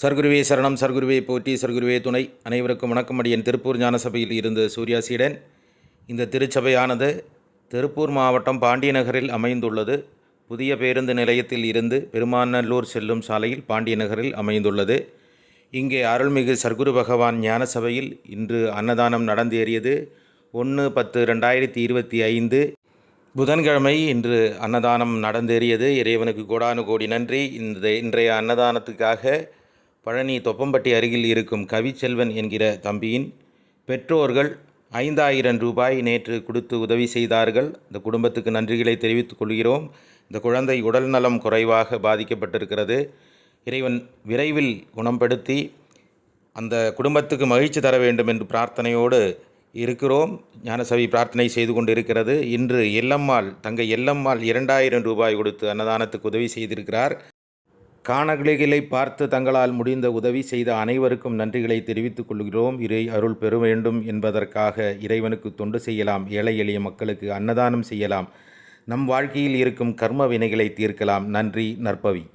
சர்க்குருவே சரணம் சர்க்குருவே போற்றி சர்க்குருவே துணை. அனைவருக்கும் வணக்கம். அடியன் திருப்பூர் ஞானசபையில் இருந்த சூர்யாசீடன் இந்த திருச்சபையானது திருப்பூர் மாவட்டம் பாண்டியநகரில் அமைந்துள்ளது. புதிய பேருந்து நிலையத்தில் இருந்து பெருமாநல்லூர் செல்லும் சாலையில் பாண்டியநகரில் அமைந்துள்ளது. இங்கே அருள்மிகு சர்க்குரு பகவான் ஞானசபையில் இன்று அன்னதானம் நடந்தேறியது. ஒன்று பத்து ரெண்டாயிரத்தி இருபத்தி ஐந்து புதன்கிழமை இன்று அன்னதானம் நடந்தேறியது. இறைவனுக்கு கோடானு கோடி நன்றி. இந்த இன்றைய அன்னதானத்துக்காக பழனி தொப்பம்பட்டி அருகில் இருக்கும் கவிச்செல்வன் என்கிற தம்பியின் பெற்றோர்கள் ஐந்தாயிரம் ரூபாய் நேற்று கொடுத்து உதவி செய்தார்கள். இந்த குடும்பத்துக்கு நன்றிகளை தெரிவித்துக் கொள்கிறோம். இந்த குழந்தை உடல் நலம் குறைவாக பாதிக்கப்பட்டிருக்கிறது. இறைவன் விரைவில் குணப்படுத்தி அந்த குடும்பத்துக்கு மகிழ்ச்சி தர வேண்டும் என்று பிரார்த்தனையோடு இருக்கிறோம். ஞானசபை பிரார்த்தனை செய்து கொண்டு இருக்கிறது இன்று எல்லம்மாள் தங்கை எல்லம்மாள் இரண்டாயிரம் ரூபாய் கொடுத்து அன்னதானத்துக்கு உதவி செய்திருக்கிறார். காணகிளிகளை பார்த்து தங்களால் முடிந்த உதவி செய்த அனைவருக்கும் நன்றிகளை தெரிவித்துக் கொள்கிறோம். இறை அருள் பெற வேண்டும் என்பதற்காக இறைவனுக்கு தொண்டு செய்யலாம். ஏழை எளிய மக்களுக்கு அன்னதானம் செய்யலாம். நம் வாழ்க்கையில் இருக்கும் கர்ம வினைகளை தீர்க்கலாம். நன்றி நற்பவி.